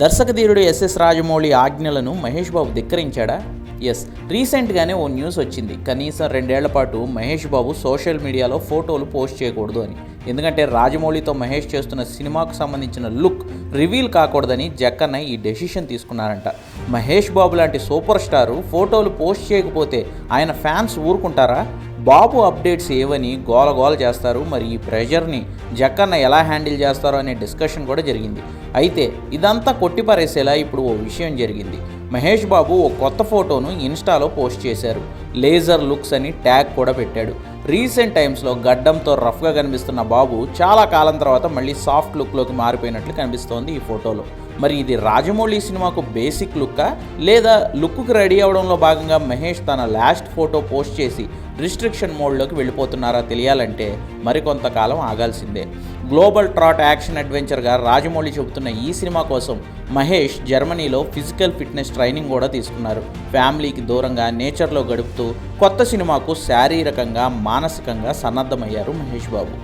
దర్శకధీరుడు SS Rajamouli ఆజ్ఞలను Mahesh Babu ధిక్కరించాడా? Yes రీసెంట్గానే ఓ news వచ్చింది. కనీసం రెండేళ్ళ పాటు మహేష్ బాబు సోషల్ మీడియాలో ఫోటోలు పోస్ట్ చేయకూడదు అని. ఎందుకంటే రాజమౌళితో మహేష్ చేస్తున్న సినిమాకు సంబంధించిన లుక్ రివీల్ కాకూడదని జక్కన్న ఈ డెసిషన్ తీసుకున్నారంట. మహేష్ బాబు లాంటి సూపర్ స్టారు ఫోటోలు పోస్ట్ చేయకపోతే ఆయన ఫ్యాన్స్ ఊరుకుంటారా? బాబు అప్డేట్స్ ఏవని గోల గోల చేస్తారు మరి ఈ ప్రెషర్ని జక్కన్న ఎలా హ్యాండిల్ చేస్తారో అనే డిస్కషన్ కూడా జరిగింది. అయితే ఇదంతా కొట్టిపారేసేలా ఇప్పుడు ఓ విషయం జరిగింది. మహేష్ బాబు ఓ కొత్త ఫోటోను ఇన్స్టాలో పోస్ట్ చేశారు. లేజర్ లుక్స్ అని ట్యాగ్ కూడా పెట్టాడు. రీసెంట్ టైమ్స్లో గడ్డంతో రఫ్గా కనిపిస్తున్న బాబు చాలా కాలం తర్వాత మళ్ళీ సాఫ్ట్ లుక్లోకి మారిపోయినట్లు కనిపిస్తోంది ఈ ఫోటోలో. మరి ఇది రాజమౌళి సినిమాకు బేసిక్ లుక్కా? లేదా లుక్కి రెడీ అవడంలో భాగంగా మహేష్ తన లాస్ట్ ఫోటో పోస్ట్ చేసి రిస్ట్రిక్షన్ మోడ్లోకి వెళ్ళిపోతున్నారా తెలియాలంటే మరికొంతకాలం ఆగాల్సిందే. గ్లోబల్ ట్రాట్ యాక్షన్ అడ్వెంచర్గా రాజమౌళి చెబుతున్న ఈ సినిమా కోసం మహేష్ జర్మనీలో ఫిజికల్ ఫిట్నెస్ ట్రైనింగ్ కూడా తీసుకున్నారు ఫ్యామిలీకి దూరంగా నేచర్లో గడుపుతూ కొత్త సినిమాకు శారీరకంగా మానసికంగా సన్నద్ధమయ్యారు మహేష్ బాబు